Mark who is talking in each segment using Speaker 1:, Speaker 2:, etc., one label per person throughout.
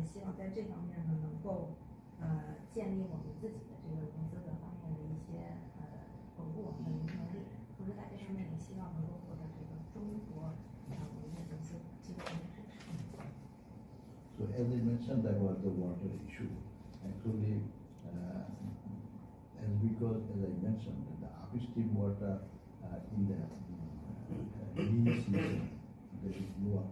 Speaker 1: 也希望在这方面呢，能够呃建立我们自己的这个融资的方面的一些呃巩固我们的能力。同时在这方面也希望能够获得这个中国呃我们的融资机构的支持。
Speaker 2: So as I mentioned about the water issue, actually, uh, as because as I mentioned, the upstream water uh, in the uh, rainy season, there is more.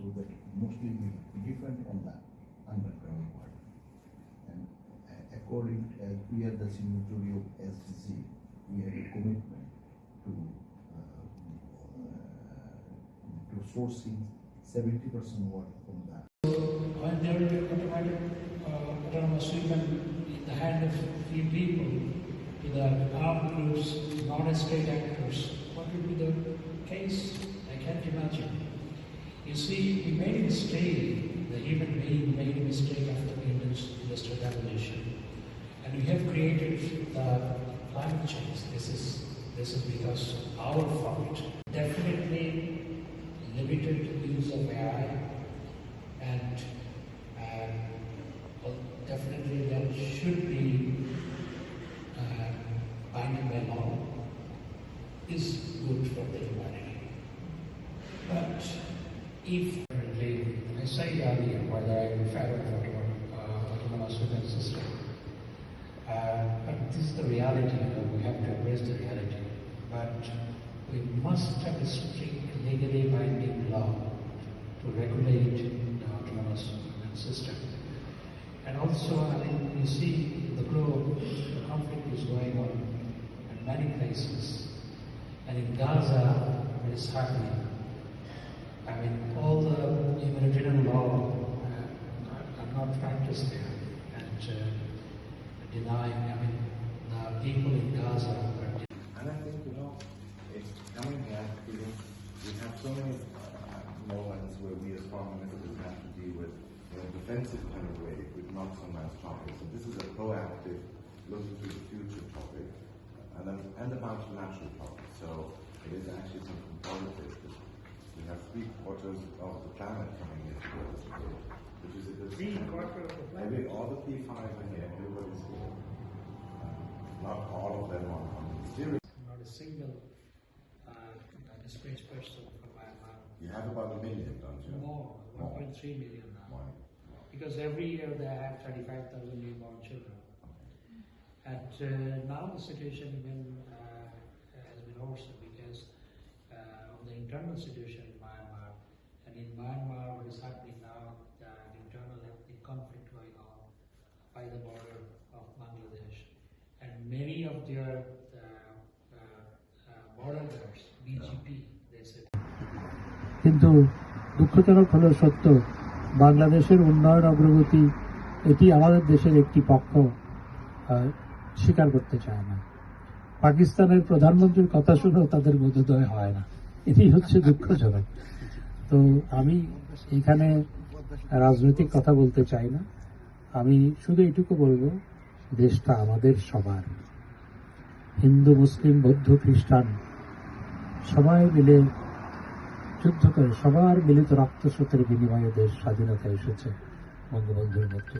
Speaker 2: So that mostly we depend on the underground water. And uh, according as we are the signatory of SDC, we have a commitment to uh, uh, to sourcing seventy percent water from that.
Speaker 3: when there will be automatic uh, autonomous weapon in the hand of few people to the armed groups, non-state actors, what will be the case? I can't imagine. You see, we made a mistake, the human being made a mistake after the industrial revolution. And we have created the climate change. This is, this is because our fault. Definitely limited use of AI and uh, well, definitely that should be uh, binding by law is good for the humanity. But if currently, I say earlier whether I'm in favor of autonom- autonomous weapons system, uh, but this is the reality, we have to embrace the reality. But we must have a strict legally binding law to regulate the autonomous weapons system. And also, I mean, you see the globe, the conflict is going on in many places. And in Gaza, it is happening? I mean, all the humanitarian law are not practiced there. And uh, denying, I mean, the people in Gaza are
Speaker 4: And I think, you know, it's coming to, we have so many uh, moments where we as foreign ministers have to deal with in a defensive kind of way with not so nice topics. And this is a proactive, looking to the future topic, and, and about natural topics. So it is actually something positive. We have three quarters of the planet coming into us today, which is a good
Speaker 3: Three
Speaker 4: sign.
Speaker 3: quarter of the planet?
Speaker 4: Maybe all the P5 are here, everybody's here. Uh, not all of them are on the steering.
Speaker 3: not a single uh, displaced person from Myanmar.
Speaker 4: You have about a million, don't you?
Speaker 3: More, 1.3 million now.
Speaker 4: One.
Speaker 3: Because every year they have 35,000 newborn children. And uh, now the situation even uh, has been worsened internal situation in Myanmar. And in Myanmar, what is happening now, the internal ethnic conflict going on by the border of Bangladesh. And many of their uh, uh, uh, border guards, BGP, they said,
Speaker 5: কিন্তু দুঃখজনক হলেও সত্য বাংলাদেশের উন্নয়ন অগ্রগতি এটি আমাদের দেশের একটি পক্ষ স্বীকার করতে চায় না পাকিস্তানের প্রধানমন্ত্রীর কথা শুনেও তাদের বোধোদয় হয় না এটি হচ্ছে দুঃখজনক। তো আমি এখানে রাজনৈতিক কথা বলতে চাই না। আমি শুধু এটুকু বলব, দেশটা আমাদের সবার। হিন্দু, মুসলিম, বৌদ্ধ, খ্রিস্টান, সবাই মিলে যুদ্ধ করে, সবার মিলিত রক্তস্রোতের বিনিময়ে দেশ স্বাধীনতা এসেছে বঙ্গবন্ধুর নেতৃত্বে।